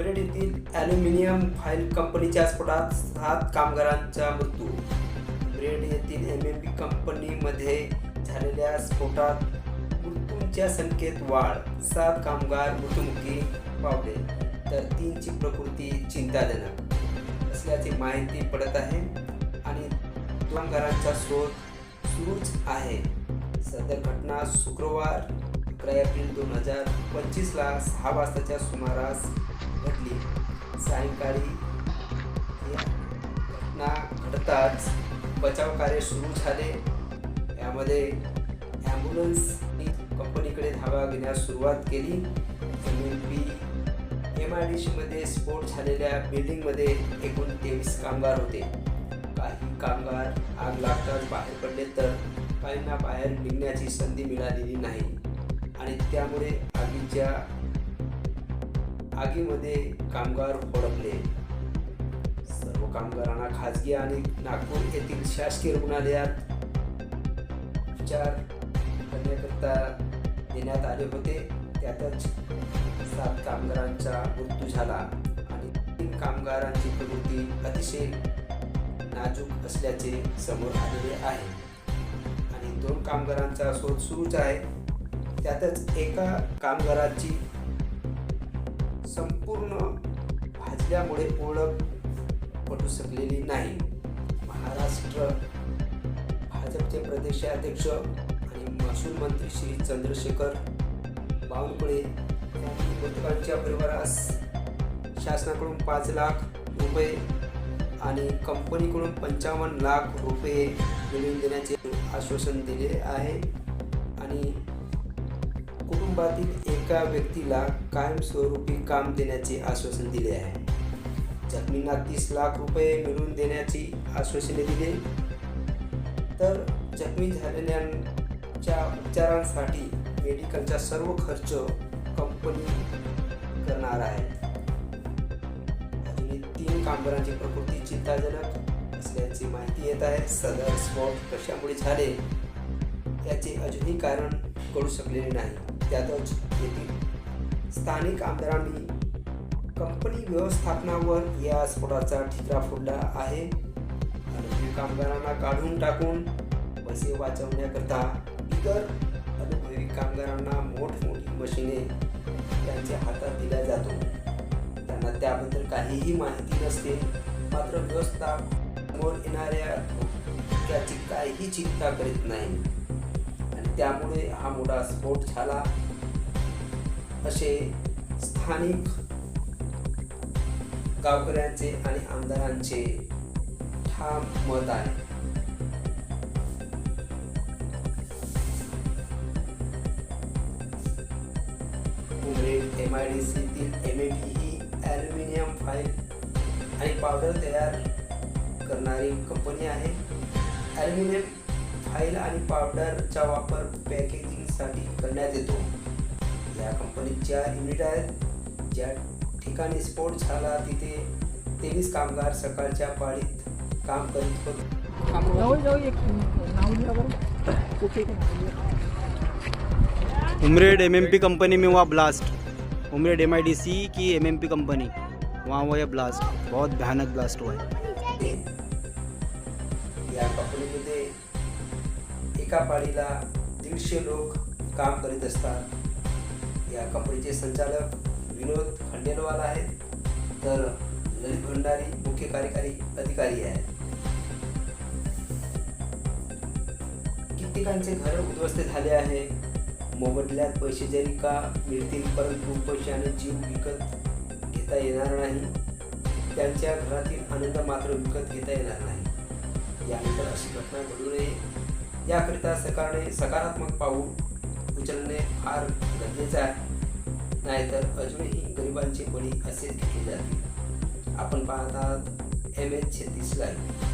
उमरेड येथील aluminium file कंपनीच्या स्फोटात सात कामगारांचा मृत्यू. उमरेड येथील एम एम बी कंपनीमध्ये झालेल्या स्फोटात मृत्यूंच्या संख्येत वाढ. सात कामगार मृत्युमुखी पावले. तर तीनची प्रकृती चिंताजनक. असल्याची माहिती पडत आहे आणि कामगारांचा शोध सुरूच आहे. सदर घटना शुक्रवार अकरा एप्रिल दोन हजार पंचवीसला सहा वाजताच्या सुमारास घडली सायंकाळी घटना घडताच बचाव कार्य सुरू झाले. यामध्ये ॲम्ब्युलन्स कंपनीकडे धावा घेण्यास सुरुवात केली. M M P M I D सीमध्ये स्फोट झालेल्या बिल्डिंगमध्ये एकूण तेवीस कामगार होते. काही कामगार आग लागताच बाहेर पडले तर काहींना बाहेर निघण्याची संधी मिळालेली नाही. आणि त्यामुळे आगीच्या आगीमध्ये कामगार होडकले सर्व कामगारांना खाजगी आणि नागपूर येथील शासकीय रुग्णालयात उपचार करण्याकरता देण्यात आले होते. त्यातच सात कामगारांचा मृत्यू झाला आणि तीन कामगारांची प्रकृती अतिशय नाजूक असल्याचे समोर आलेले आहे. आणि दोन कामगारांचा शोध सुरूच आहे. त्यातच एका कामगाराची संपूर्ण भाजल्यामुळे ओळख पटू शकलेली नाही. महाराष्ट्र भाजपचे प्रदेशाध्यक्ष आणि महसूल मंत्री श्री चंद्रशेखर बावनकुळे यांनी मृतकांच्या परिवारास शासनाकडून पाच लाख रुपये आणि कंपनीकडून पंचावन्न लाख रुपये मिळवून देण्याचे आश्वासन दिले आहे. आणि कुटुंबातील एका व्यक्तीला कायमस्वरूपी काम देण्याचे आश्वासन दिले आहे. जखमींना तीस लाख रुपये मिळवून देण्याची आश्वासने दिले. तर जखमी झालेल्यांच्या उपचारांसाठी मेडिकलचा सर्व खर्च कंपनी करणार आहे. अजूनही तीन कामगारांची प्रकृती चिंताजनक असल्याची माहिती येत आहे. सदर स्फोट कशामुळे झाले याचे अजूनही कारण कळू शकलेले नाही. त्यातच येतील. स्थानिक आमदारांनी कंपनी व्यवस्थापनावर या स्फोटाचा ठिकरा फोडला आहे. अनुभवी कामगारांना काढून टाकून पैसे वाचवण्याकरता इतर अनुभवी कामगारांना मोठमोठी मशिने त्यांच्या हातात दिल्या जातो. त्यांना त्याबद्दल काहीही माहिती नसते. मात्र व्यवस्था समोर येणाऱ्या त्याची काहीही चिंता करीत नाही त्यामुळे हा मोठा स्फोट झाला. असे स्थानिक गावकऱ्यांचे आणि आमदारांचे ठाम मत आहे. उमरेड एम आय डी सीतील एम ए डी ही ॲल्युमिनियम फाईल आणि पावडर तयार करणारी कंपनी आहे. ॲल्युमिनियम फाईल आणि पावडरचा वापर पॅकेजिंगसाठी करण्यात येतो. या कंपनीत चार युनिट आहेत ज्या ठिकाणी स्फोट झाला तिथे तेवीस कामगार सकाळच्या पाळीत काम करीत होते. जाऊ जाऊ एक नाव लिहा बरं. कुठे ते नाव लिहा. उमरेड एमएमपी कंपनी में हुआ ब्लास्ट उमरेड एमआईडीसी की एमएमपी कंपनी वहाँ हुआ है ब्लास्ट बहुत भयानक ब्लास्ट हुआ है। या कंपनीमध्ये एका पाळीला दीडशे लोक काम करीत असतात. या कंपनीचे संचालक विनोद खंडेलवाल आहेत. तर ललित भंडारी मुख्य कार्यकारी अधिकारी आहेत. कित्येकांचे घर उद्ध्वस्त झाले आहे. मोबदल्यात पैसे जरी का मिळतील परंतु पैशाने जीव विकत घेता येणार नाही. त्यांच्या घरातील आनंद मात्र विकत घेता येणार नाही. यानंतर अशी घटना घडू नये. याकरिता सरकारने सकारात्मक पाऊल उचलणे फार गरजेचं आहे. नाहीतर अजूनही गरिबांचे बळी असेच घेतले जाते आपण पाहतात एम एच छत्तीस लाईव्ह